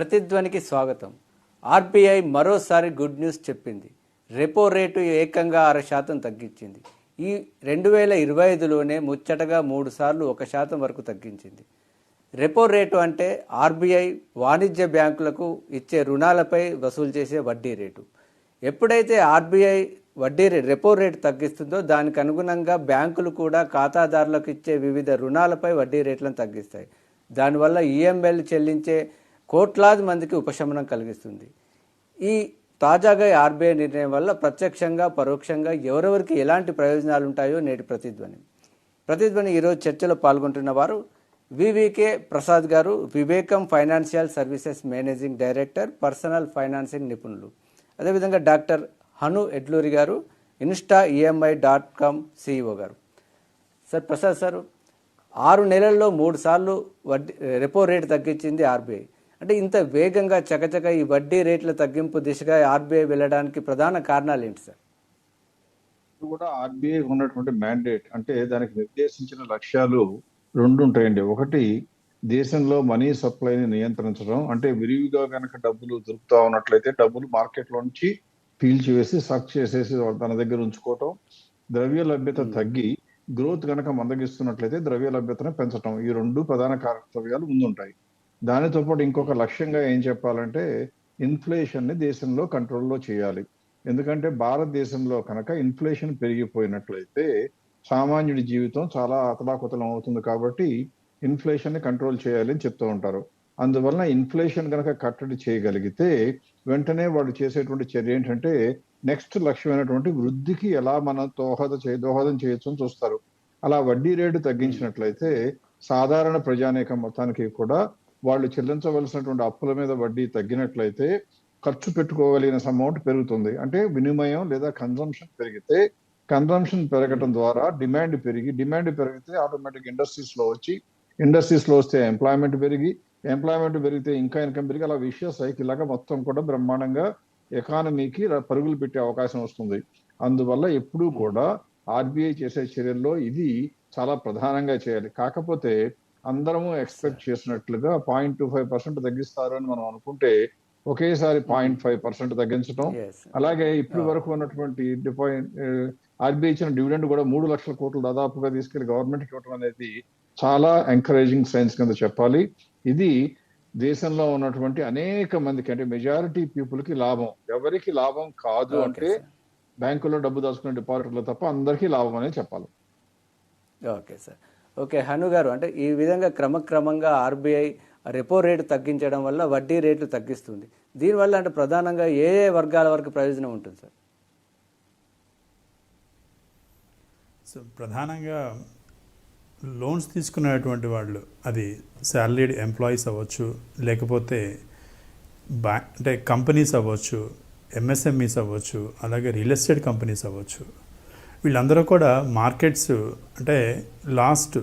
ప్రతిధ్వనికి స్వాగతం. ఆర్బీఐ మరోసారి good news చెప్పింది. రెపో రేటు ఏకంగా ఆరు శాతం తగ్గించింది. ఈ రెండు వేల ఇరవై ఐదులోనే ముచ్చటగా మూడు సార్లు ఒక శాతం వరకు తగ్గించింది. రెపో రేటు అంటే ఆర్బీఐ వాణిజ్య బ్యాంకులకు ఇచ్చే రుణాలపై వసూలు చేసే వడ్డీ రేటు. ఎప్పుడైతే ఆర్బీఐ వడ్డీ రెపో రేటు తగ్గిస్తుందో దానికి అనుగుణంగా బ్యాంకులు కూడా ఖాతాదారులకు ఇచ్చే వివిధ రుణాలపై వడ్డీ రేట్లను తగ్గిస్తాయి. దానివల్ల ఈఎంఐలు చెల్లించే కోట్లాది మందికి ఉపశమనం కలిగిస్తుంది. ఈ తాజాగా ఆర్బీఐ నిర్ణయం వల్ల ప్రత్యక్షంగా పరోక్షంగా ఎవరెవరికి ఎలాంటి ప్రయోజనాలు ఉంటాయో నేటి ప్రతిధ్వని. ప్రతిధ్వని ఈరోజు చర్చలో పాల్గొంటున్న వారు వివికే ప్రసాద్ గారు Vivekam financial services managing director personal financing నిపుణులు. అదేవిధంగా డాక్టర్ హను ఎడ్లూరి గారు Insta EMI dot com CEO గారు. సార్ ప్రసాద్ సార్ ఆరు నెలల్లో మూడు సార్లు వడ్డీ రెపో రేటు తగ్గించింది ఆర్బీఐ. అంటే ఇంత వేగంగా చకచక ఈ వడ్డీ రేట్ల తగ్గింపు దిశగా ఆర్బీఐ వెళ్ళడానికి ప్రధాన కారణాలు ఏంటి సార్? కూడా ఆర్బీఐ ఉన్నటువంటి మ్యాండేట్ అంటే దానికి నిర్దేశించిన లక్ష్యాలు రెండు ఉంటాయండి. ఒకటి దేశంలో మనీ సప్లైని నియంత్రించడం. అంటే విరివిగా కనుక డబ్బులు దొరుకుతా ఉన్నట్లయితే డబ్బులు మార్కెట్లో నుంచి పీల్చివేసి సక్ చేసేసి తన దగ్గర ఉంచుకోవటం. ద్రవ్య లభ్యత తగ్గి గ్రోత్ కనుక మందగిస్తున్నట్లయితే ద్రవ్య లభ్యతను పెంచడం ఈ రెండు ప్రధాన కర్తవ్యాలు ముందుంటాయి. దానితో పాటు ఇంకొక లక్ష్యంగా ఏం చెప్పాలంటే ఇన్ఫ్లేషన్ని దేశంలో కంట్రోల్లో చేయాలి. ఎందుకంటే భారతదేశంలో కనుక ఇన్ఫ్లేషన్ పెరిగిపోయినట్లయితే సామాన్యుడి జీవితం చాలా అతలాకుతలం అవుతుంది కాబట్టి ఇన్ఫ్లేషన్ని కంట్రోల్ చేయాలి అని చెప్తూ ఉంటారు. అందువలన ఇన్ఫ్లేషన్ కనుక కట్టడి చేయగలిగితే వెంటనే వాళ్ళు చేసేటువంటి చర్య ఏంటంటే నెక్స్ట్ లక్ష్యమైనటువంటి వృద్ధికి ఎలా మనం దోహద చే దోహదం చేయొచ్చు అని చూస్తారు. అలా వడ్డీ రేటు తగ్గించినట్లయితే సాధారణ ప్రజానేక మొత్తానికి కూడా వాళ్ళు చెల్లించవలసినటువంటి అప్పుల మీద వడ్డీ తగ్గినట్లయితే ఖర్చు పెట్టుకోగలిగిన అమౌంట్ పెరుగుతుంది. అంటే వినిమయం లేదా కన్జంప్షన్ పెరిగితే కన్జంప్షన్ పెరగటం ద్వారా డిమాండ్ పెరిగి డిమాండ్ పెరిగితే ఆటోమేటిక్ ఇండస్ట్రీస్లో వచ్చి ఇండస్ట్రీస్లో వస్తే ఎంప్లాయ్మెంట్ పెరిగి ఎంప్లాయ్మెంట్ పెరిగితే ఇంకా ఇన్కమ్ పెరిగి అలా విషయ సైకిల్ లాగా మొత్తం కూడా బ్రహ్మాండంగా ఎకానమీకి పరుగులు పెట్టే అవకాశం వస్తుంది. అందువల్ల ఎప్పుడూ కూడా ఆర్బీఐ చేసే చర్యల్లో ఇది చాలా ప్రధానంగా చేయాలి. కాకపోతే అందరము ఎక్స్పెక్ట్ చేసినట్లుగా పాయింట్ టూ ఫైవ్ పర్సెంట్ తగ్గిస్తారు అని మనం అనుకుంటే ఒకేసారి పాయింట్ ఫైవ్ పర్సెంట్ తగ్గించడం అలాగే ఇప్పటి వరకు ఉన్నటువంటి ఆర్బీఐ ఇచ్చిన డివిడెండ్ కూడా మూడు లక్షల కోట్లు దాదాపుగా తీసుకెళ్ళి గవర్నమెంట్ ఇవ్వడం అనేది చాలా ఎంకరేజింగ్ సైన్స్ కింద చెప్పాలి. ఇది దేశంలో ఉన్నటువంటి అనేక మందికి అంటే మెజారిటీ పీపుల్కి లాభం. ఎవరికి లాభం కాదు అంటే బ్యాంకులో డబ్బు దాచుకునే డిపాజిటర్లు తప్ప అందరికీ లాభం అనే చెప్పాలి. ఓకే సార్ ఓకే హను గారు అంటే ఈ విధంగా క్రమక్రమంగా ఆర్బీఐ రెపో రేటు తగ్గించడం వల్ల వడ్డీ రేట్లు తగ్గిస్తుంది. దీనివల్ల అంటే ప్రధానంగా ఏ ఏ వర్గాల వరకు ప్రయోజనం ఉంటుంది సార్? సో ప్రధానంగా లోన్స్ తీసుకునేటువంటి వాళ్ళు అది శాలరీడ్ ఎంప్లాయీస్ అవ్వచ్చు లేకపోతే బ్యా అంటే కంపెనీస్ అవ్వచ్చు ఎంఎస్ఎంఈస్ అవ్వచ్చు అలాగే రియల్ ఎస్టేట్ కంపెనీస్ అవ్వచ్చు. వీళ్ళందరూ కూడా మార్కెట్స్ అంటే last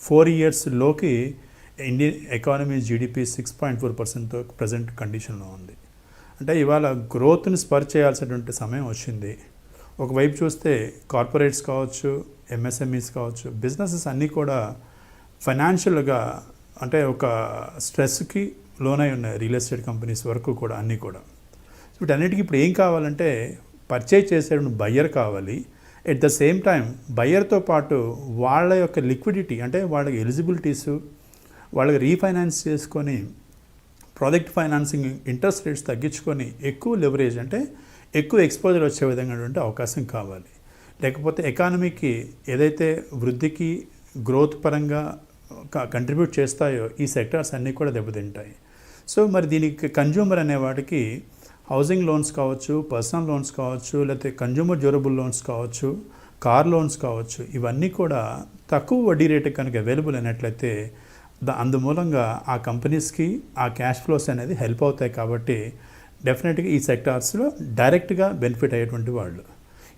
four ఇయర్స్లోకి Indian economy GDP six point four పర్సెంట్తో present కండిషన్లో ఉంది. అంటే ఇవాళ గ్రోత్ని స్పర్ చేయాల్సినటువంటి సమయం వచ్చింది. ఒకవైపు చూస్తే కార్పొరేట్స్ కావచ్చు ఎంఎస్ఎంఈస్ కావచ్చు బిజినెసెస్ అన్నీ కూడా ఫైనాన్షియల్గా అంటే ఒక స్ట్రెస్కి లోనై ఉన్నాయి రియల్ ఎస్టేట్ కంపెనీస్ వరకు కూడా అన్నీ కూడా. వీటన్నిటికీ ఇప్పుడు ఏం కావాలంటే పర్చేజ్ చేసేటువంటి బయ్యర్ కావాలి. ఎట్ ద సేమ్ టైం బయ్యర్తో పాటు వాళ్ళ యొక్క లిక్విడిటీ అంటే వాళ్ళకి ఎలిజిబిలిటీస్ వాళ్ళకి రీఫైనాన్స్ చేసుకొని ప్రాజెక్ట్ ఫైనాన్సింగ్ ఇంట్రెస్ట్ రేట్స్ తగ్గించుకొని ఎక్కువ లెవరేజ్ అంటే ఎక్కువ ఎక్స్పోజర్ వచ్చే విధంగా అవకాశం కావాలి. లేకపోతే ఎకానమీకి ఏదైతే వృద్ధికి గ్రోత్ పరంగా కంట్రిబ్యూట్ చేస్తాయో ఈ సెక్టార్స్ అన్నీ కూడా దెబ్బతింటాయి. సో మరి దీనికి కన్జ్యూమర్ అనే వాటికి హౌసింగ్ లోన్స్ కావచ్చు పర్సనల్ లోన్స్ కావచ్చు లేకపోతే కన్జ్యూమర్ డ్యూరబుల్ లోన్స్ కావచ్చు కార్ లోన్స్ కావచ్చు ఇవన్నీ కూడా తక్కువ వడ్డీ రేటు కనుక అవైలబుల్ అయినట్లయితే ద అందుమూలంగా ఆ కంపెనీస్కి ఆ క్యాష్ ఫ్లోస్ అనేది హెల్ప్ అవుతాయి కాబట్టి డెఫినెట్గా ఈ సెక్టార్స్లో డైరెక్ట్గా బెనిఫిట్ అయ్యేటువంటి వాళ్ళు.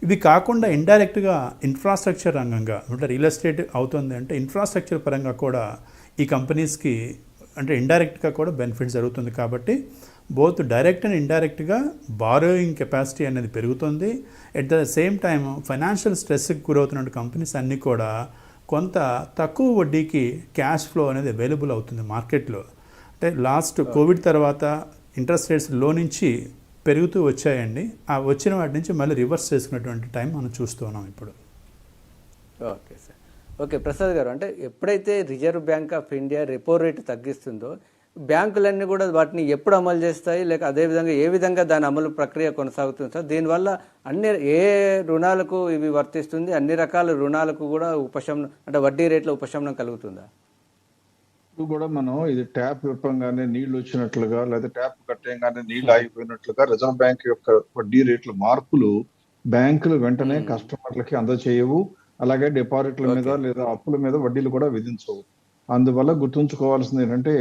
ఇవి కాకుండా ఇండైరెక్ట్గా ఇన్ఫ్రాస్ట్రక్చర్ రంగంగా అంటే రియల్ ఎస్టేట్ అవుతుంది అంటే ఇన్ఫ్రాస్ట్రక్చర్ పరంగా కూడా ఈ కంపెనీస్కి అంటే ఇండైరెక్ట్గా కూడా బెనిఫిట్ జరుగుతుంది కాబట్టి బోత్ డైరెక్ట్ అండ్ ఇండైరెక్ట్గా బారోయింగ్ కెపాసిటీ అనేది పెరుగుతుంది. At the same time financial స్ట్రెస్కి గురవుతున్న కంపెనీస్ అన్నీ కూడా కొంత తక్కువ వడ్డీకి క్యాష్ ఫ్లో అనేది అవైలబుల్ అవుతుంది మార్కెట్లో. అంటే లాస్ట్ కోవిడ్ తర్వాత ఇంట్రెస్ట్ రేట్స్లో నుంచి పెరుగుతూ వచ్చాయండి. ఆ వచ్చిన వాటి నుంచి మళ్ళీ రివర్స్ చేసుకున్నటువంటి టైం మనం చూస్తున్నాం ఇప్పుడు. Okay sir. ఓకే ప్రసాద్ గారు అంటే ఎప్పుడైతే Reserve Bank of India repo rate తగ్గిస్తుందో బ్యాంకులన్నీ కూడా వాటిని ఎప్పుడు అమలు చేస్తాయి? లేక అదేవిధంగా ఏ విధంగా దాని అమలు ప్రక్రియ కొనసాగుతుంది? సార్ దీనివల్ల అన్ని ఏ రుణాలకు ఇవి వర్తిస్తుంది? అన్ని రకాల రుణాలకు కూడా ఉపశమనం అంటే వడ్డీ రేట్ల ఉపశమనం కలుగుతుందా? ఇప్పుడు కూడా మనం ఇది ట్యాప్ విప్పంగానే నీళ్ళు వచ్చినట్లుగా లేదా ట్యాప్ కట్టేయగానే నీళ్ళు ఆగిపోయినట్లుగా రిజర్వ్ బ్యాంక్ యొక్క వడ్డీ రేట్ల మార్పులు బ్యాంకులు వెంటనే కస్టమర్లకి అందచేయవు అలాగే డిపాజిట్ల మీద లేదా అప్పుల మీద వడ్డీలు కూడా విధించవు. అందువల్ల గుర్తుంచుకోవాల్సింది ఏంటంటే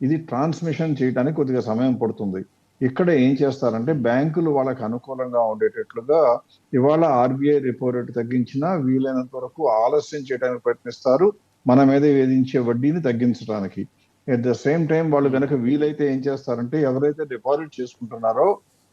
ఇది ట్రాన్స్మిషన్ చేయడానికి కొద్దిగా సమయం పడుతుంది. ఇక్కడ ఏం చేస్తారంటే బ్యాంకులు వాళ్ళకి అనుకూలంగా ఉండేటట్లుగా ఇవాళ ఆర్బీఐ రిపో రేటు తగ్గించినా వీలైనంత వరకు ఆలస్యం చేయడానికి ప్రయత్నిస్తారు. మన మీద వేధించే వడ్డీని తగ్గించడానికి. ఎట్ ద సేమ్ టైం వాళ్ళు కనుక వీలైతే ఏం చేస్తారంటే ఎవరైతే డిపాజిట్ చేసుకుంటున్నారో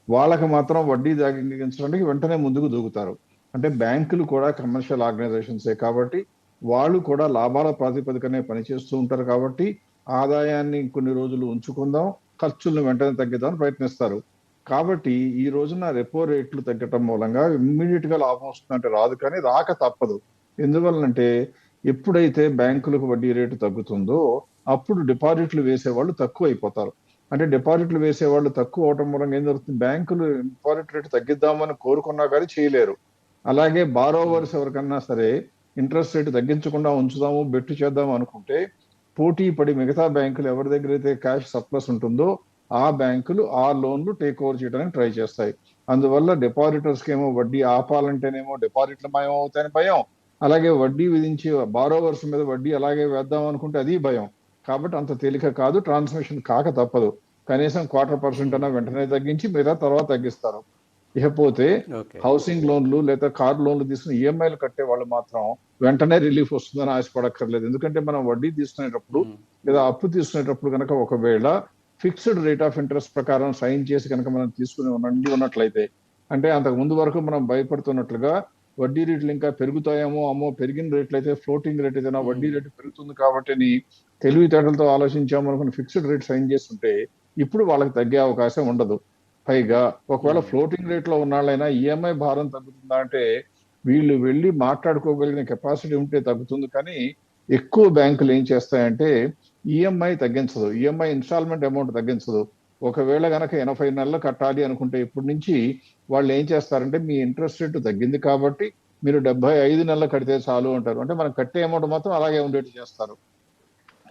వాళ్ళకి మాత్రం వడ్డీ తగ్గించడానికి వెంటనే ముందుకు దూకుతారు. అంటే బ్యాంకులు కూడా కమర్షియల్ ఆర్గనైజేషన్సే కాబట్టి వాళ్ళు కూడా లాభాల ప్రాతిపదికనే పనిచేస్తూ ఉంటారు కాబట్టి ఆదాయాన్ని కొన్ని రోజులు ఉంచుకుందాం ఖర్చులను వెంటనే తగ్గిద్దామని ప్రయత్నిస్తారు. కాబట్టి ఈ రోజున రెపో రేట్లు తగ్గటం మూలంగా ఇమ్మీడియట్గా లాభం వస్తుందంటే రాదు కానీ రాక తప్పదు. ఎందువల్లంటే ఎప్పుడైతే బ్యాంకులకు వడ్డీ రేటు తగ్గుతుందో అప్పుడు డిపాజిట్లు వేసేవాళ్ళు తక్కువ అయిపోతారు అంటే డిపాజిట్లు వేసేవాళ్ళు తక్కువ అవటం మూలంగా ఏం జరుగుతుంది? బ్యాంకులు డిపాజిట్ రేటు తగ్గిద్దామని కోరుకున్నా కానీ చేయలేరు. అలాగే బారోవర్స్ ఎవరికన్నా సరే ఇంట్రెస్ట్ రేటు తగ్గించకుండా ఉంచుదాము బెట్టు చేద్దాం అనుకుంటే పోటీ పడి మిగతా బ్యాంకులు ఎవరి దగ్గర అయితే క్యాష్ సప్లస్ ఉంటుందో ఆ బ్యాంకులు ఆ లోన్లు టేక్ ఓవర్ చేయడానికి ట్రై చేస్తాయి. అందువల్ల డిపాజిటర్స్కి ఏమో వడ్డీ ఆపాలంటేనేమో డిపాజిట్లు భయం అవుతాయని భయం. అలాగే వడ్డీ విధించి బారోవర్స్ మీద వడ్డీ అలాగే వేద్దాం అనుకుంటే అది భయం. కాబట్టి అంత తేలిక కాదు ట్రాన్స్మిషన్ కాక తప్పదు. కనీసం క్వార్టర్ పర్సెంట్ అన్న వెంటనే తగ్గించి మిగతా తర్వాత తగ్గిస్తారు. ఇకపోతే హౌసింగ్ లోన్లు లేదా కార్ లోన్లు తీసుకుని ఈఎంఐలు కట్టే వాళ్ళు మాత్రం వెంటనే రిలీఫ్ వస్తుందని ఆశపడక్కర్లేదు. ఎందుకంటే మనం వడ్డీ తీసుకునేటప్పుడు లేదా అప్పు తీసుకునేటప్పుడు కనుక ఒకవేళ ఫిక్స్డ్ రేట్ ఆఫ్ ఇంట్రెస్ట్ ప్రకారం సైన్ చేసి కనుక మనం తీసుకుని ఉండి ఉన్నట్లయితే అంటే అంతకు ముందు వరకు మనం భయపడుతున్నట్లుగా వడ్డీ రేట్లు ఇంకా పెరుగుతాయేమో అమ్మో పెరిగిన రేట్లు అయితే ఫ్లోటింగ్ రేట్ అయితే నా వడ్డీ రేటు పెరుగుతుంది కాబట్టి అని తెలివితేటలతో ఆలోచించాము అనుకుని ఫిక్స్డ్ రేట్ సైన్ చేస్తుంటే ఇప్పుడు వాళ్ళకి తగ్గే అవకాశం ఉండదు. పైగా ఒకవేళ ఫ్లోటింగ్ రేట్లో ఉన్నాళ్ళైనా ఈఎంఐ భారం తగ్గుతుందా అంటే వీళ్ళు వెళ్ళి మాట్లాడుకోగలిగిన కెపాసిటీ ఉంటే తగ్గుతుంది. కానీ ఎక్కువ బ్యాంకులు ఏం చేస్తాయంటే ఈఎంఐ తగ్గించదు. ఈఎంఐ ఇన్స్టాల్మెంట్ అమౌంట్ తగ్గించదు. ఒకవేళ గనక ఎనభై నెలలు కట్టాలి అనుకుంటే ఇప్పటి నుంచి వాళ్ళు ఏం చేస్తారంటే మీ ఇంట్రెస్ట్ రేట్ తగ్గింది కాబట్టి మీరు డెబ్బై ఐదు నెలలు కడితే చాలు అంటారు. అంటే మనం కట్టే అమౌంట్ మాత్రం అలాగే ఉండేట్టు చేస్తారు.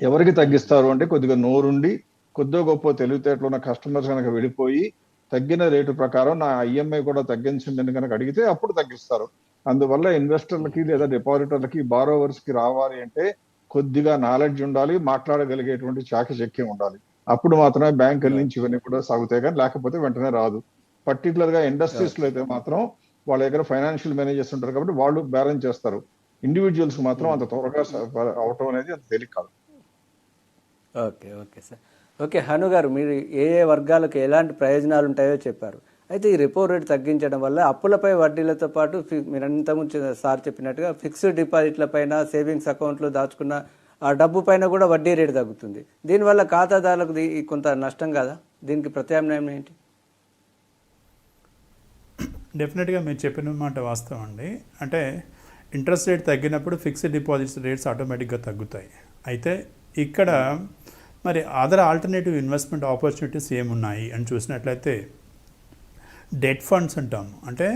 ఎవరికి తగ్గిస్తారు అంటే కొద్దిగా నోరుండి కొద్దిగా గొప్ప తెలివితేటలు ఉన్న కస్టమర్స్ కనుక వెళ్ళిపోయి తగ్గిన రేటు ప్రకారం నా ఈఎంఐ కూడా తగ్గించండి అని కనుక అడిగితే అప్పుడు తగ్గిస్తారు. అందువల్ల ఇన్వెస్టర్లకి లేదా డిపాజిటర్లకి బారోవర్స్కి రావాలి అంటే కొద్దిగా నాలెడ్జ్ ఉండాలి మాట్లాడగలిగేటువంటి చాకచక్యం ఉండాలి. అప్పుడు మాత్రమే బ్యాంకుల నుంచి ఇవన్నీ కూడా సాగుతాయి కానీ లేకపోతే వెంటనే రాదు. పర్టికులర్గా ఇండస్ట్రీస్లో అయితే మాత్రం వాళ్ళ దగ్గర ఫైనాన్షియల్ మేనేజర్స్ ఉంటారు కాబట్టి వాళ్ళు బ్యాలెన్స్ చేస్తారు. ఇండివిజువల్స్ మాత్రం అంత త్వరగా అవటం అనేది అంత తేలిక కాదు. Okay okay sir okay Hanu గారు మీరు ఏ ఏ వర్గాలకు ఎలాంటి ప్రయోజనాలు ఉంటాయో చెప్పారు. అయితే ఈ రెపో రేట్ తగ్గించడం వల్ల అప్పులపై వడ్డీలతో పాటు ఫి- మీరు అంతకుముందు సార్ చెప్పినట్టుగా ఫిక్స్డ్ డిపాజిట్ల పైన సేవింగ్స్ అకౌంట్లో దాచుకున్న ఆ డబ్బు పైన కూడా వడ్డీ రేటు తగ్గుతుంది. దీనివల్ల ఖాతాదారులకు కొంత నష్టం కదా? దీనికి ప్రత్యామ్నాయం ఏంటి? డెఫినెట్గా మీరు చెప్పిన మాట వాస్తవం అండి. అంటే ఇంట్రెస్ట్ రేట్ తగ్గినప్పుడు ఫిక్స్డ్ డిపాజిట్స్ రేట్స్ ఆటోమేటిక్గా తగ్గుతాయి. అయితే ఇక్కడ మరి అదర్ ఆల్టర్నేటివ్ ఇన్వెస్ట్మెంట్ ఆపర్చునిటీస్ ఏమున్నాయి అని చూసినట్లయితే డెట్ ఫండ్స్ అంటాం అంటే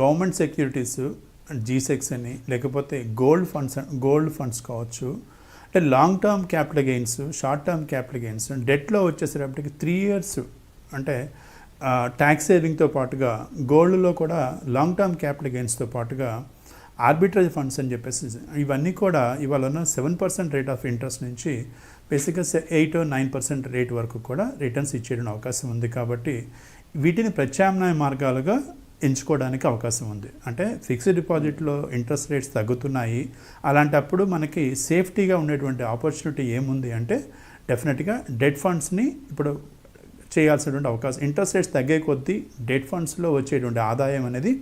గవర్నమెంట్ సెక్యూరిటీస్ జీసెక్స్ అని లేకపోతే గోల్డ్ ఫండ్స్ గోల్డ్ ఫండ్స్ కావచ్చు. అంటే long term capital gains short term capital gains డెట్లో వచ్చేసేటప్పటికి త్రీ ఇయర్స్ అంటే ట్యాక్స్ సేవింగ్తో పాటుగా గోల్డ్లో కూడా లాంగ్ టర్మ్ క్యాపిటల్ గెయిన్స్తో పాటుగా ఆర్బిట్రేజ్ ఫండ్స్ అని చెప్పేసి ఇవన్నీ కూడా ఇవాళ ఉన్న seven percent rate of interest నుంచి బేసిక్గా ఎయిట్ నైన్ పర్సెంట్ రేట్ వరకు కూడా రిటర్న్స్ ఇచ్చేయడం అవకాశం ఉంది కాబట్టి వీటిని ప్రత్యామ్నాయ మార్గాలుగా ఎంచుకోవడానికి అవకాశం ఉంది. అంటే ఫిక్స్డ్ డిపాజిట్లో ఇంట్రెస్ట్ రేట్స్ తగ్గుతున్నాయి. అలాంటప్పుడు మనకి సేఫ్టీగా ఉండేటువంటి ఆపర్చునిటీ ఏముంది అంటే డెఫినెట్గా డెట్ ఫండ్స్ని ఇప్పుడు చేయాల్సినటువంటి అవకాశం ఇంట్రెస్ట్ రేట్స్ తగ్గే కొద్దీ డెట్ ఫండ్స్లో వచ్చేటువంటి ఆదాయం అనేది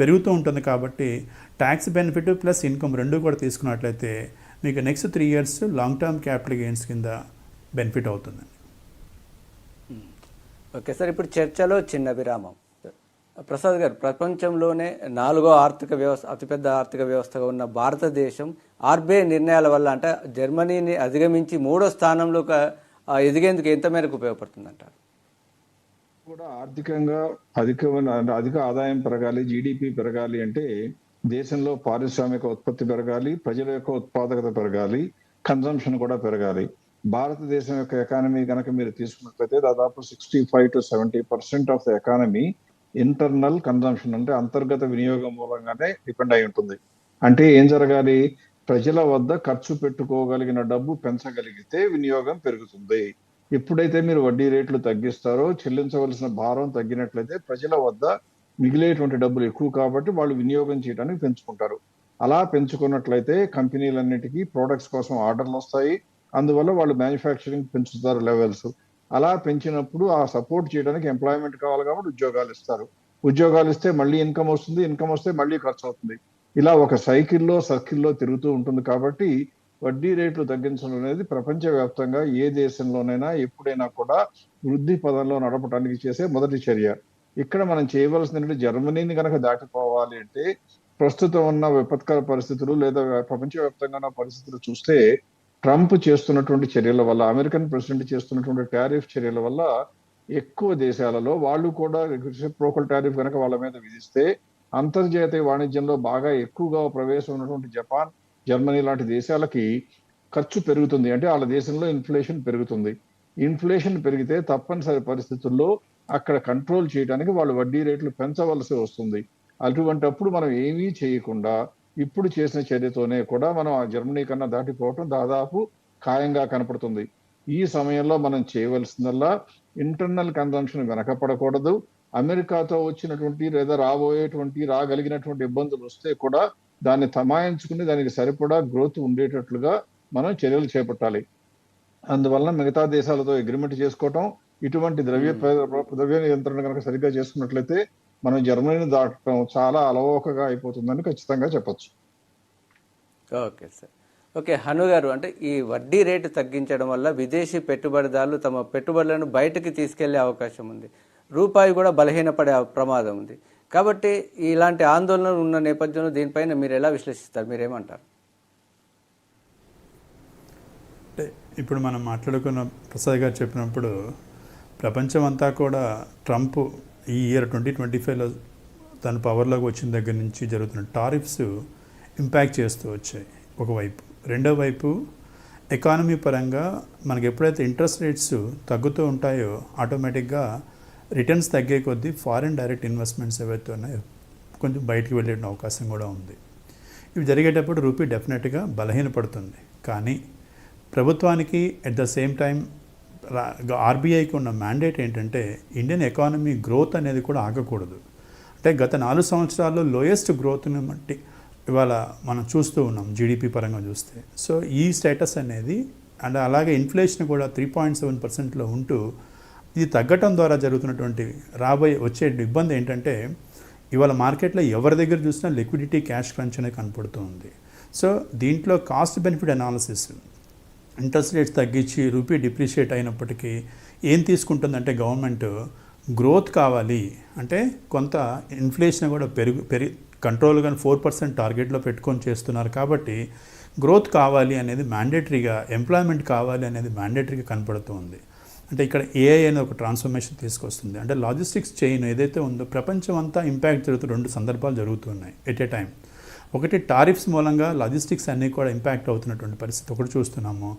పెరుగుతూ ఉంటుంది కాబట్టి ట్యాక్స్ బెనిఫిట్ ప్లస్ ఇన్కమ్ రెండు కూడా తీసుకున్నట్లయితే మీకు next three years long term capital gains కింద బెనిఫిట్ అవుతుందండి. ఓకే సార్ ఇప్పుడు చర్చలో చిన్న విరామం ప్రసాద్ గారు ప్రపంచంలోనే నాలుగో ఆర్థిక వ్యవస్థ అతిపెద్ద ఆర్థిక వ్యవస్థగా ఉన్న భారతదేశం ఆర్బీఐ నిర్ణయాల వల్ల అంటే జర్మనీని అధిగమించి మూడో స్థానంలో ఎదిగేందుకు ఎంత మేరకు ఉపయోగపడుతుందంటారు కూడా ఆర్థికంగా అధికమైన అధిక ఆదాయం పెరగాలి జీడిపి పెరగాలి అంటే దేశంలో పారిశ్రామిక ఉత్పత్తి పెరగాలి ప్రజల యొక్క ఉత్పాదకత పెరగాలి కన్జంప్షన్ కూడా పెరగాలి. భారతదేశం యొక్క ఎకానమీ కనుక మీరు తీసుకున్నట్లయితే దాదాపు sixty five to seventy percent of the economy internal consumption అంటే అంతర్గత వినియోగం మూలంగానే డిపెండ్ అయి ఉంటుంది. అంటే ఏం జరగాలి? ప్రజల వద్ద ఖర్చు పెట్టుకోగలిగిన డబ్బు పెంచగలిగితే వినియోగం పెరుగుతుంది. ఎప్పుడైతే మీరు వడ్డీ రేట్లు తగ్గిస్తారో చెల్లించవలసిన భారం తగ్గినట్లయితే ప్రజల వద్ద మిగిలేటువంటి డబ్బులు ఎక్కువ కాబట్టి వాళ్ళు వినియోగం చేయడానికి పెంచుకుంటారు. అలా పెంచుకున్నట్లయితే కంపెనీలన్నిటికీ ప్రొడక్ట్స్ కోసం ఆర్డర్లు వస్తాయి. అందువల్ల వాళ్ళు మ్యానుఫ్యాక్చరింగ్ పెంచుతారు లెవెల్స్ అలా పెంచినప్పుడు ఆ సపోర్ట్ చేయడానికి ఎంప్లాయ్మెంట్ కావాలి కాబట్టి ఉద్యోగాలు ఇస్తారు. ఉద్యోగాలు ఇస్తే మళ్ళీ ఇన్కమ్ వస్తుంది ఇన్కమ్ వస్తే మళ్ళీ ఖర్చు అవుతుంది. ఇలా ఒక సైకిల్లో సర్కిల్లో తిరుగుతూ ఉంటుంది కాబట్టి వడ్డీ రేట్లు తగ్గించడం అనేది ప్రపంచవ్యాప్తంగా ఏ దేశంలోనైనా ఎప్పుడైనా కూడా వృద్ధి పదంలో నడపడానికి చేసే మొదటి చర్య. ఇక్కడ మనం చేయవలసింది జర్మనీని కనుక దాటిపోవాలి అంటే ప్రస్తుతం ఉన్న విపత్కర పరిస్థితులు లేదా ప్రపంచవ్యాప్తంగా ఉన్న పరిస్థితులు చూస్తే ట్రంప్ చేస్తున్నటువంటి చర్యల వల్ల అమెరికన్ ప్రెసిడెంట్ చేస్తున్నటువంటి టారిఫ్ చర్యల వల్ల ఎక్కువ దేశాలలో వాళ్ళు కూడా ప్రోకల్ టారిఫ్ కనుక వాళ్ళ మీద విధిస్తే అంతర్జాతీయ వాణిజ్యంలో బాగా ఎక్కువగా ప్రవేశం ఉన్నటువంటి జపాన్ జర్మనీ లాంటి దేశాలకి ఖర్చు పెరుగుతుంది. అంటే వాళ్ళ దేశంలో ఇన్ఫ్లేషన్ పెరుగుతుంది. ఇన్ఫ్లేషన్ పెరిగితే తప్పనిసరి పరిస్థితుల్లో అక్కడ కంట్రోల్ చేయడానికి వాళ్ళు వడ్డీ రేట్లు పెంచవలసి వస్తుంది. అటువంటప్పుడు మనం ఏమీ చేయకుండా ఇప్పుడు చేసిన చర్యతోనే కూడా మనం ఆ జర్మనీ కన్నా దాటిపోవటం దాదాపు ఖాయంగా కనపడుతుంది. ఈ సమయంలో మనం చేయవలసిందల్లా ఇంటర్నల్ కన్జంప్షన్ వెనకపడకూడదు. అమెరికాతో వచ్చినటువంటి లేదా రాబోయేటువంటి రాగలిగినటువంటి ఇబ్బందులు వస్తే కూడా దాన్ని తమాయించుకుని దానికి సరిపడా గ్రోత్ ఉండేటట్లుగా మనం చర్యలు చేపట్టాలి. అందువలన మిగతా దేశాలతో అగ్రిమెంట్ చేసుకోవటం ఇటువంటి ద్రవ్య ద్రవ్య నియంత్రణ కనుక సరిగ్గా చేసుకున్నట్లయితే మనం జర్మనీని దాటడం చాలా అలవోకగా అయిపోతుందని ఖచ్చితంగా చెప్పొచ్చు. Okay sir. ఓకే హను గారు అంటే ఈ వడ్డీ రేటు తగ్గించడం వల్ల విదేశీ పెట్టుబడిదారులు తమ పెట్టుబడులను బయటకు తీసుకెళ్ళే అవకాశం ఉంది. రూపాయి కూడా బలహీనపడే ప్రమాదం ఉంది. కాబట్టి ఇలాంటి ఆందోళనలు ఉన్న నేపథ్యంలో దీనిపైన మీరు ఎలా విశ్లేషిస్తారు? మీరేమంటారు? అంటే ఇప్పుడు మనం మాట్లాడుకున్న ప్రసాద్ గారు చెప్పినప్పుడు ప్రపంచం అంతా కూడా ట్రంప్ ఈ ఇయర్ ట్వంటీ ట్వంటీ ఫైవ్లో తన పవర్లోకి వచ్చిన దగ్గర నుంచి జరుగుతున్న టారిఫ్స్ ఇంపాక్ట్ చేస్తూ వచ్చాయి ఒకవైపు రెండో వైపు ఎకానమీ పరంగా మనకి ఎప్పుడైతే ఇంట్రెస్ట్ రేట్స్ తగ్గుతూ ఉంటాయో ఆటోమేటిక్గా రిటర్న్స్ తగ్గే కొద్దీ ఫారిన్ డైరెక్ట్ ఇన్వెస్ట్మెంట్స్ ఏవైతే ఉన్నాయో కొంచెం బయటికి వెళ్ళే అవకాశం కూడా ఉంది. ఇవి జరిగేటప్పుడు రూపీ డెఫినెట్గా బలహీనపడుతుంది. కానీ ప్రభుత్వానికి ఎట్ ద సేమ్ టైం ఆర్బీఐకి ఉన్న మ్యాండేట్ ఏంటంటే ఇండియన్ ఎకానమీ గ్రోత్ అనేది కూడా ఆగకూడదు. అంటే గత నాలుగు సంవత్సరాల్లో లోయెస్ట్ గ్రోత్ని బట్టి ఇవాళ మనం చూస్తూ ఉన్నాం జీడిపి పరంగా చూస్తే. సో ఈ స్టేటస్ అనేది అండ్ అలాగే ఇన్ఫ్లేషన్ కూడా త్రీ పాయింట్ సెవెన్ పర్సెంట్లో ఉంటూ ఇది తగ్గటం ద్వారా జరుగుతున్నటువంటి రాబోయే వచ్చే ఇబ్బంది ఏంటంటే ఇవాళ మార్కెట్లో ఎవరి దగ్గర చూసినా లిక్విడిటీ క్యాష్ క్రంచ్ అనేది కనపడుతుంది సో దీంట్లో cost benefit analysis interest rates తగ్గించి రూపీ డిప్రిషియేట్ అయినప్పటికీ ఏం తీసుకుంటుందంటే గవర్నమెంట్ గ్రోత్ కావాలి అంటే కొంత ఇన్ఫ్లేషన్ కూడా పెరుగు పెరి కంట్రోల్ కానీ ఫోర్ పర్సెంట్ టార్గెట్లో పెట్టుకొని చేస్తున్నారు కాబట్టి గ్రోత్ కావాలి అనేది మ్యాండేటరీగా ఎంప్లాయ్మెంట్ కావాలి అనేది మ్యాండేటరీగా కనపడుతుంది అంటే ఇక్కడ ఏఐ అనేది ఒక ట్రాన్స్ఫర్మేషన్ తీసుకొస్తుంది. అంటే లాజిస్టిక్స్ చైన్ ఏదైతే ఉందో ప్రపంచం అంతా ఇంపాక్ట్ జరుగుతూ రెండు సందర్భాలు జరుగుతున్నాయి ఎట్ ఏ టైం ఒకటి టారిఫ్స్ మూలంగా లాజిస్టిక్స్ అన్నీ కూడా ఇంపాక్ట్ అవుతున్నటువంటి పరిస్థితి ఒకటి చూస్తున్నాము.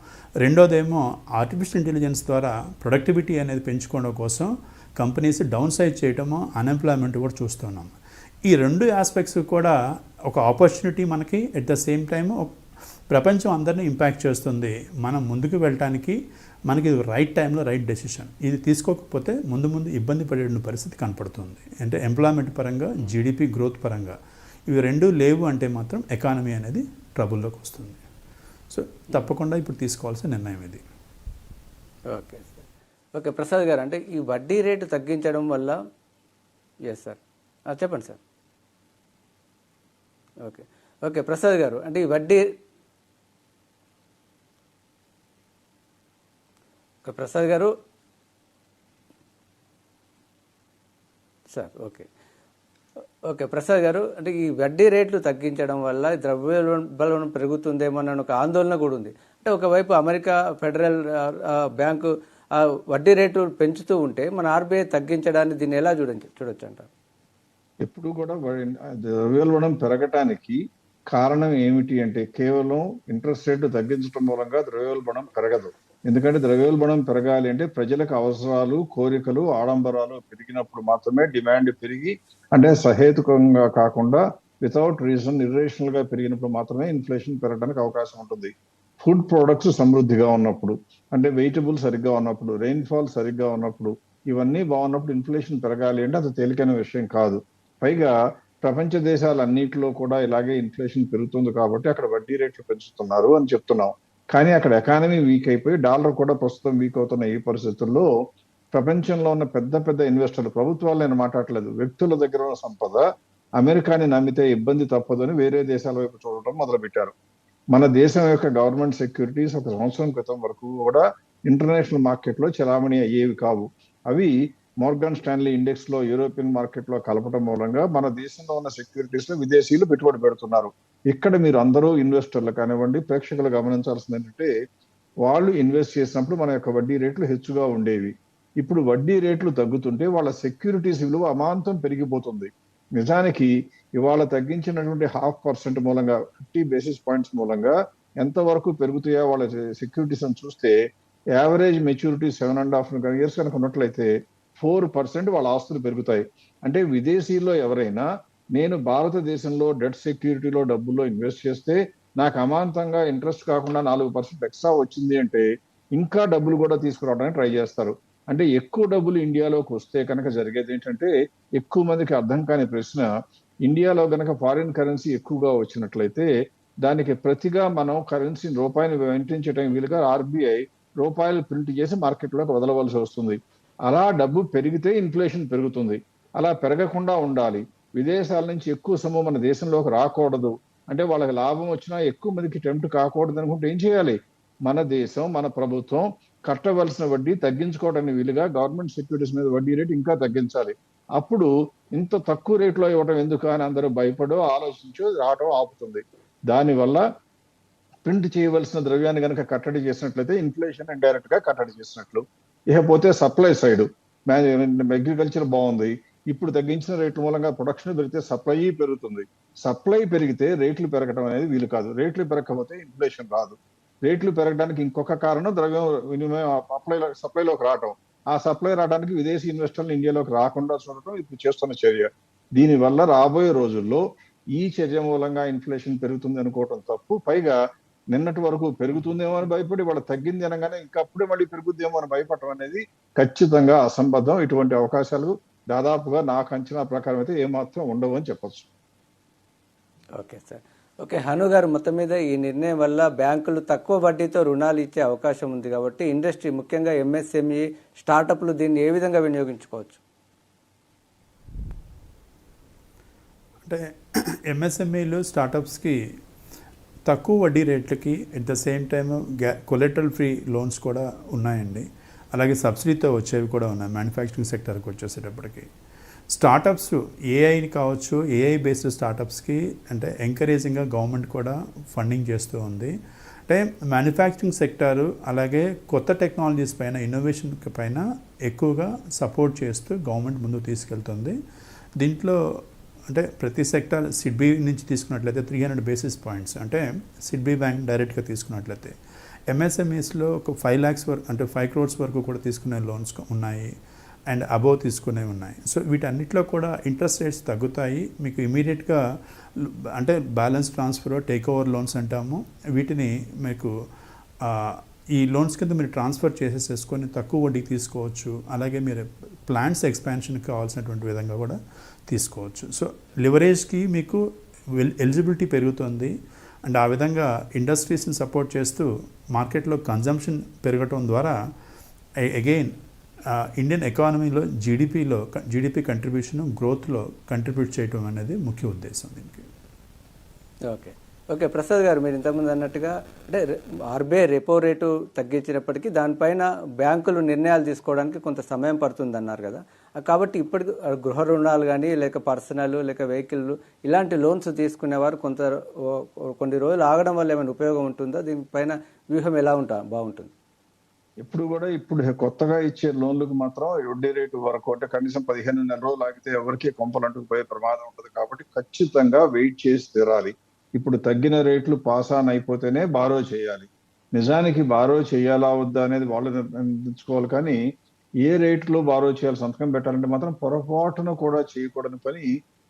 రెండోదేమో ఆర్టిఫిషియల్ ఇంటెలిజెన్స్ ద్వారా ప్రొడక్టివిటీ అనేది పెంచుకోవడం కోసం కంపెనీస్ డౌన్ సైజ్ చేయడము అన్ఎంప్లాయ్మెంట్ కూడా చూస్తున్నాము ఈ రెండు ఆస్పెక్ట్స్ కూడా ఒక ఆపర్చునిటీ మనకి ఎట్ ద సేమ్ టైం ప్రపంచం అందరినీ ఇంపాక్ట్ చేస్తుంది. మనం ముందుకు వెళ్ళటానికి మనకి ఇది రైట్ టైంలో రైట్ డెసిషన్ ఇది తీసుకోకపోతే ముందు ముందు ఇబ్బంది పడే పరిస్థితి కనపడుతుంది. అంటే ఎంప్లాయ్మెంట్ పరంగా జీడిపి గ్రోత్ పరంగా. ఇవి రెండు లేవు అంటే మాత్రం ఎకానమీ అనేది ట్రబుల్లోకి వస్తుంది. సో తప్పకుండా ఇప్పుడు తీసుకోవాల్సిన నిర్ణయం ఇది. Okay sir. ఓకే ప్రసాద్ గారు అంటే ఈ వడ్డీ రేటు తగ్గించడం వల్ల ఎస్ సార్ చెప్పండి సార్. ఓకే. ఓకే ప్రసాద్ గారు అంటే ఈ వడ్డీ ఓకే ప్రసాద్ గారు సార్ ఓకే. ఓకే ప్రసాద్ గారు అంటే ఈ వడ్డీ రేట్లు తగ్గించడం వల్ల ద్రవ్యోల్బణం పెరుగుతుందేమోనని ఒక ఆందోళన కూడా ఉంది. అంటే ఒకవైపు అమెరికా ఫెడరల్ బ్యాంకు వడ్డీ రేటు పెంచుతూ ఉంటే మన ఆర్బీఐ తగ్గించడాన్ని దీన్ని ఎలా చూడండి చూడొచ్చు అంట ఎప్పుడు కూడా ద్రవ్యోల్బణం పెరగటానికి కారణం ఏమిటి అంటే కేవలం ఇంట్రెస్ట్ రేటు తగ్గించడం మూలంగా ద్రవ్యోల్బణం పెరగదు. ఎందుకంటే ద్రవ్యోల్బణం పెరగాలి అంటే ప్రజలకు అవసరాలు కోరికలు ఆడంబరాలు పెరిగినప్పుడు మాత్రమే డిమాండ్ పెరిగి అంటే సహేతుకంగా కాకుండా వితౌట్ రీజన్ ఇర్రేషనల్గా పెరిగినప్పుడు మాత్రమే ఇన్ఫ్లేషన్ పెరగడానికి అవకాశం ఉంటుంది. ఫుడ్ ప్రొడక్ట్స్ సమృద్ధిగా ఉన్నప్పుడు అంటే వెజిటబుల్ సరిగ్గా ఉన్నప్పుడు రెయిన్ఫాల్ సరిగ్గా ఉన్నప్పుడు ఇవన్నీ బాగున్నప్పుడు ఇన్ఫ్లేషన్ పెరగాలి అంటే అది తేలికైన విషయం కాదు. పైగా ప్రపంచ దేశాలన్నిటిలో కూడా ఇలాగే ఇన్ఫ్లేషన్ పెరుగుతుంది కాబట్టి అక్కడ వడ్డీ రేట్లు పెంచుతున్నారు అని చెప్తున్నాం. కానీ అక్కడ ఎకానమీ వీక్ అయిపోయి డాలర్ కూడా ప్రస్తుతం వీక్ అవుతున్న ఈ పరిస్థితుల్లో ప్రపంచంలో ఉన్న పెద్ద పెద్ద ఇన్వెస్టర్లు ప్రభుత్వాలు నేను మాట్లాడలేదు. వ్యక్తుల దగ్గర ఉన్న సంపద అమెరికాని నమ్మితే ఇబ్బంది తప్పదు అని వేరే దేశాల వైపు చూడటం మొదలుపెట్టారు. మన దేశం యొక్క గవర్నమెంట్ సెక్యూరిటీస్ ఒక సంవత్సరం క్రితం వరకు కూడా ఇంటర్నేషనల్ మార్కెట్లో చలామణి అయ్యేవి కావు. అవి మోర్గన్ స్టాన్లీ ఇండెక్స్లో యూరోపియన్ మార్కెట్లో కలపడం మూలంగా మన దేశంలో ఉన్న సెక్యూరిటీస్లో విదేశీయులు పెట్టుబడి పెడుతున్నారు. ఇక్కడ మీరు అందరూ ఇన్వెస్టర్లు కానివ్వండి ప్రేక్షకులు గమనించాల్సింది ఏంటంటే వాళ్ళు ఇన్వెస్ట్ చేసినప్పుడు మన యొక్క వడ్డీ రేట్లు హెచ్చుగా ఉండేవి. ఇప్పుడు వడ్డీ రేట్లు తగ్గుతుంటే వాళ్ళ సెక్యూరిటీస్ విలువ అమాంతం పెరిగిపోతుంది. నిజానికి ఇవాళ తగ్గించినటువంటి హాఫ్ పర్సెంట్ మూలంగా ఫిఫ్టీ బేసిస్ పాయింట్స్ మూలంగా ఎంత వరకు పెరుగుతాయో వాళ్ళ సెక్యూరిటీస్ అని చూస్తే average maturity seven and half years కనుక ఉన్నట్లయితే ఫోర్ పర్సెంట్ వాళ్ళ ఆస్తులు పెరుగుతాయి. అంటే విదేశీలో ఎవరైనా నేను భారతదేశంలో డెట్ సెక్యూరిటీలో డబ్బుల్లో ఇన్వెస్ట్ చేస్తే నాకు అమాంతంగా ఇంట్రెస్ట్ కాకుండా నాలుగు పర్సెంట్ ఎక్స్ట్రా వచ్చింది అంటే ఇంకా డబ్బులు కూడా తీసుకురావడానికి ట్రై చేస్తారు. అంటే ఎక్కువ డబ్బులు ఇండియాలోకి వస్తే కనుక జరిగేది ఏంటంటే ఎక్కువ మందికి అర్థం కాని ప్రశ్న ఇండియాలో కనుక ఫారిన్ కరెన్సీ ఎక్కువగా వచ్చినట్లయితే దానికి ప్రతిగా మనం కరెన్సీ రూపాయిని వెంటించడం వీలుగా ఆర్బీఐ రూపాయలు ప్రింట్ చేసి మార్కెట్లోకి వదలవలసి వస్తుంది. అలా డబ్బు పెరిగితే ఇన్ఫ్లేషన్ పెరుగుతుంది. అలా పెరగకుండా ఉండాలి. విదేశాల నుంచి ఎక్కువ సొమ్ము మన దేశంలోకి రాకూడదు. అంటే వాళ్ళకి లాభం వచ్చినా ఎక్కువ మందికి టెంప్ట్ కాకూడదు అనుకుంటే ఏం చేయాలి? మన దేశం మన ప్రభుత్వం కట్టవలసిన వడ్డీ తగ్గించుకోవడానికి వీలుగా గవర్నమెంట్ సెక్యూరిటీస్ మీద వడ్డీ రేటు ఇంకా తగ్గించాలి. అప్పుడు ఇంత తక్కువ రేట్లో ఇవ్వడం ఎందుకు అని అందరూ భయపడో ఆలోచించో రావటం ఆపుతుంది. దానివల్ల ప్రింట్ చేయవలసిన ద్రవ్యాన్ని కనుక కట్టడి చేసినట్లయితే ఇన్ఫ్లేషన్ ఇండైరెక్ట్గా కట్టడి చేసినట్లు. ఇకపోతే సప్లై సైడ్. అగ్రికల్చర్ బాగుంది. ఇప్పుడు తగ్గించిన రేట్ల మూలంగా ప్రొడక్షన్ పెరిగితే సప్లై పెరుగుతుంది. సప్లై పెరిగితే రేట్లు పెరగడం అనేది వీలు కాదు. రేట్లు పెరగకపోతే ఇన్ఫ్లేషన్ రాదు. రేట్లు పెరగడానికి ఇంకొక కారణం ద్రవ్యం వినిమయం సప్లై సప్లైలోకి రావటం. ఆ సప్లై రావడానికి విదేశీ ఇన్వెస్టర్లు ఇండియాలోకి రాకుండా చూడటం ఇప్పుడు చేస్తున్న చర్య. దీనివల్ల రాబోయే రోజుల్లో ఈ చర్య మూలంగా ఇన్ఫ్లేషన్ పెరుగుతుంది అనుకోవటం తప్పు. పైగా నిన్నటి వరకు పెరుగుతుందేమో అని భయపడి వాళ్ళు తగ్గింది అనగానే ఇంకప్పుడే మళ్ళీ పెరుగుద్దేమో అని భయపడటం అనేది ఖచ్చితంగా అసంబద్ధం. ఇటువంటి అవకాశాలు దాదాపుగా నాకు అంచనా ప్రకారం అయితే ఏమాత్రం ఉండవు అని చెప్పొచ్చు. Okay sir. ఓకే హను గారు మొత్తం మీద ఈ నిర్ణయం వల్ల బ్యాంకులు తక్కువ వడ్డీతో రుణాలు ఇచ్చే అవకాశం ఉంది కాబట్టి ఇండస్ట్రీ ముఖ్యంగా ఎంఎస్ఎంఈ స్టార్టప్లు దీన్ని ఏ విధంగా వినియోగించుకోవచ్చు? అంటే ఎంఎస్ఎంఈలు స్టార్టప్స్కి తక్కువ వడ్డీ రేట్లకి ఎట్ ద సేమ్ టైమ్ గ్యా కొలెటరల్ ఫ్రీ లోన్స్ కూడా ఉన్నాయండి. అలాగే సబ్సిడీతో వచ్చేవి కూడా ఉన్నాయి మ్యానుఫ్యాక్చరింగ్ సెక్టర్కి వచ్చేసేటప్పటికి. స్టార్టప్స్ ఏఐని కావచ్చు ఏఐ బేస్డ్ స్టార్టప్స్కి అంటే ఎంకరేజింగ్గా గవర్నమెంట్ కూడా ఫండింగ్ చేస్తూ ఉంది. అంటే మ్యానుఫ్యాక్చరింగ్ సెక్టారు అలాగే కొత్త టెక్నాలజీస్ పైన ఇన్నోవేషన్ పైన ఎక్కువగా సపోర్ట్ చేస్తూ గవర్నమెంట్ ముందుకు తీసుకెళ్తుంది. దీంట్లో అంటే ప్రతి సెక్టర్ సిడ్బీ నుంచి తీసుకున్నట్లయితే త్రీ హండ్రెడ్ బేసిస్ పాయింట్స్ అంటే సిడ్బీ బ్యాంక్ డైరెక్ట్గా తీసుకున్నట్లయితే. ఎంఎస్ఎంఈస్లో ఒక ఫైవ్ ల్యాక్స్ వరకు అంటే ఫైవ్ క్రోర్స్ వరకు కూడా తీసుకునే లోన్స్ ఉన్నాయి. అండ్ అబోవ్ తీసుకునేవి ఉన్నాయి. సో వీటన్నిటిలో కూడా ఇంట్రెస్ట్ రేట్స్ తగ్గుతాయి. మీకు ఇమీడియట్గా అంటే balance transfer take over loans అంటాము. వీటిని మీకు ఈ లోన్స్ కింద మీరు ట్రాన్స్ఫర్ చేసేసేసుకొని తక్కువ వడ్డీకి తీసుకోవచ్చు. అలాగే మీరు ప్లాంట్స్ ఎక్స్పాన్షన్కి కావాల్సినటువంటి విధంగా కూడా తీసుకోవచ్చు. సో లివరేజ్కి మీకు ఎలిజిబిలిటీ పెరుగుతుంది. అండ్ ఆ విధంగా ఇండస్ట్రీస్ని సపోర్ట్ చేస్తూ మార్కెట్లో కన్జంప్షన్ పెరగటం ద్వారా అగైన్ ఇండియన్ ఎకానమీలో జీడిపిలో జీడిపి కంట్రిబ్యూషన్ గ్రోత్లో కంట్రిబ్యూట్ చేయటం అనేది ముఖ్య ఉద్దేశం దీనికి. ఓకే. ఓకే ప్రసాద్ గారు మీరు ఇంతకుముందు అన్నట్టుగా అంటే ఆర్బీఐ రెపో రేటు తగ్గించినప్పటికీ దానిపైన బ్యాంకులు నిర్ణయాలు తీసుకోవడానికి కొంత సమయం పడుతుంది అన్నారు కదా. కాబట్టి ఇప్పటికి గృహ రుణాలు కానీ లేక పర్సనల్ లేక వెహికల్ ఇలాంటి లోన్స్ తీసుకునేవారు కొంత కొన్ని రోజులు ఆగడం వల్ల ఏమైనా ఉపయోగం ఉంటుందా? దీనిపైన వ్యూహం ఎలా ఉంటా బాగుంటుంది? ఇప్పుడు కూడా ఇప్పుడు కొత్తగా ఇచ్చే లోన్లకు మాత్రం వడ్డీ రేటు వరకు అంటే కనీసం పదిహేను నెల రోజులు ఆగితే ఎవరికి కొంపలంటూ పోయే ప్రమాదం ఉంటుంది కాబట్టి ఖచ్చితంగా వెయిట్ చేసి తీరాలి. ఇప్పుడు తగ్గిన రేట్లు పాస్ ఆన్ అయిపోతేనే బారో చేయాలి. నిజానికి బారో చేయాలా వద్దా అనేది వాళ్ళు నిర్ణయించుకోవాలి కానీ ఏ రేట్లో బారో చేయాలి సంతకం పెట్టాలంటే మాత్రం పొరపాటున కూడా చేయకూడని పని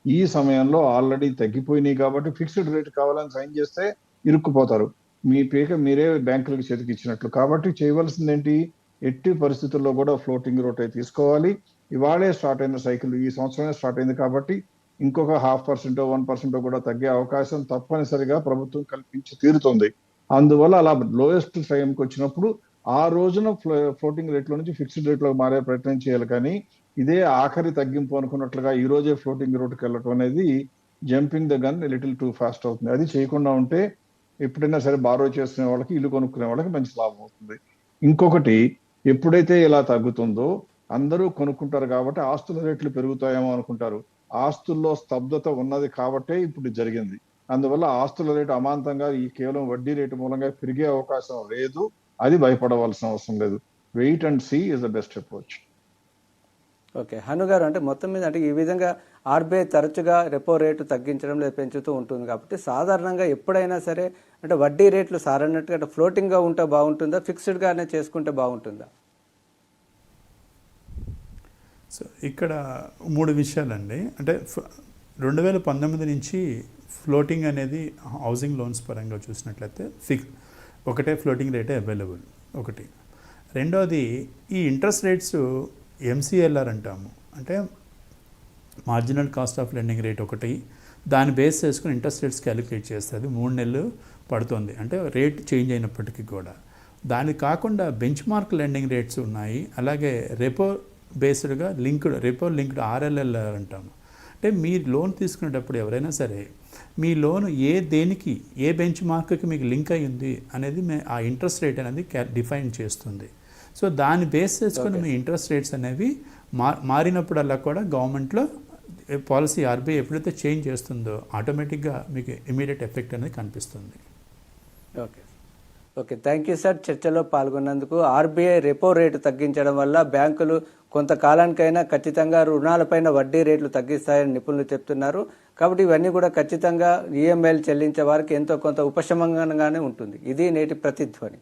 ఈ సమయంలో ఆల్రెడీ తగ్గిపోయినాయి కాబట్టి ఫిక్స్డ్ రేట్ కావాలని సైన్ చేస్తే ఇరుక్కుపోతారు. మీ పీక మీరే బ్యాంకులకు చేతికి ఇచ్చినట్లు. కాబట్టి చేయవలసింది ఏంటి? ఎట్టి పరిస్థితుల్లో కూడా ఫ్లోటింగ్ రోట్ అయితే తీసుకోవాలి. ఇవాళే స్టార్ట్ అయిన సైకిల్ ఈ సంవత్సరమే స్టార్ట్ అయింది కాబట్టి ఇంకొక హాఫ్ పర్సెంట్ వన్ పర్సెంట్ కూడా తగ్గే అవకాశం తప్పనిసరిగా ప్రభుత్వం కల్పించి తీరుతుంది. అందువల్ల అలా లోయెస్ట్ టైంకి వచ్చినప్పుడు ఆ రోజున ఫ్లోటింగ్ రేట్లో నుంచి ఫిక్స్డ్ రేట్లో మారే ప్రయత్నం చేయాలి కానీ ఇదే ఆఖరి తగ్గింపు అనుకున్నట్లుగా ఈ రోజే ఫ్లోటింగ్ రోడ్కి వెళ్ళటం అనేది jumping the gun little too fast అవుతుంది. అది చేయకుండా ఉంటే ఎప్పుడైనా సరే బారో చేసుకునే వాళ్ళకి ఇల్లు కొనుక్కునే వాళ్ళకి మంచి లాభం అవుతుంది. ఇంకొకటి ఎప్పుడైతే ఇలా తగ్గుతుందో అందరూ కొనుక్కుంటారు కాబట్టి ఆస్తుల రేట్లు పెరుగుతాయేమో అనుకుంటారు. ఆస్తుల్లో స్తబ్దత ఉన్నది కాబట్టే ఇప్పుడు జరిగింది. అందువల్ల ఆస్తుల రేటు అమాంతంగా ఈ కేవలం వడ్డీ రేటు మూలంగా పెరిగే అవకాశం లేదు. అది భయపడవలసిన అవసరం లేదు. Wait and see is the best approach okay. Hanu గారు అంటే మొత్తం మీద అంటే ఈ విధంగా ఆర్బీఐ తరచుగా రెపో రేటు తగ్గించడం లేదా పెంచుతూ ఉంటుంది కాబట్టి సాధారణంగా ఎప్పుడైనా సరే అంటే వడ్డీ రేట్లు సారన్నట్టుగా అంటే ఫ్లోటింగ్గా ఉంటే బాగుంటుందా? ఫిక్స్డ్గానే చేసుకుంటే బాగుంటుందా? సో ఇక్కడ మూడు విషయాలండి. అంటే రెండు వేల పంతొమ్మిది నుంచి ఫ్లోటింగ్ అనేది హౌసింగ్ లోన్స్ పరంగా చూసినట్లయితే ఫిక్ ఒకటే ఫ్లోటింగ్ రేటే అవైలబుల్ ఒకటి. రెండోది ఈ ఇంట్రెస్ట్ రేట్స్ ఎంసీఎల్ఆర్ అంటాము. అంటే marginal cost of lending rate ఒకటి. దాన్ని బేస్ చేసుకుని ఇంట్రెస్ట్ రేట్స్ క్యాలిక్యులేట్ చేస్తుంది. మూడు నెలలు పడుతుంది. అంటే రేట్ చేంజ్ అయినప్పటికీ కూడా. దాని కాకుండా బెంచ్ మార్క్ లెండింగ్ రేట్స్ ఉన్నాయి. అలాగే రెపో బేస్డ్గా లింక్డ్ రెపో లింక్డ్ ఆర్ఎల్ఎల్ఆర్ అంటాము. అంటే మీరు లోన్ తీసుకునేటప్పుడు ఎవరైనా సరే మీ లోన్ ఏ దేనికి ఏ బెంచ్ మార్క్కి మీకు లింక్ అయి ఉంది అనేది మే- ఆ ఇంట్రెస్ట్ రేట్ అనేది డిఫైన్ చేస్తుంది. సో దాన్ని బేస్ చేసుకొని మీ ఇంట్రెస్ట్ రేట్స్ అనేవి మా మారినప్పుడల్లా కూడా గవర్నమెంట్లో పాలసీ ఆర్బీఐ ఎప్పుడైతే చేంజ్ చేస్తుందో ఆటోమేటిక్గా మీకు ఇమీడియట్ ఎఫెక్ట్ అనేది కనిపిస్తుంది. Okay. Okay. Thank you sir చర్చలో పాల్గొన్నందుకు. ఆర్బీఐ రెపో రేటు తగ్గించడం వల్ల బ్యాంకులు కొంతకాలానికైనా ఖచ్చితంగా రుణాలపైన వడ్డీ రేట్లు తగ్గిస్తాయని నిపుణులు చెప్తున్నారు. కాబట్టి ఇవన్నీ కూడా ఖచ్చితంగా ఈఎంఐలు చెల్లించే వారికి ఎంతో కొంత ఉపశమనంగానే ఉంటుంది. ఇది నేటి ప్రతిధ్వని.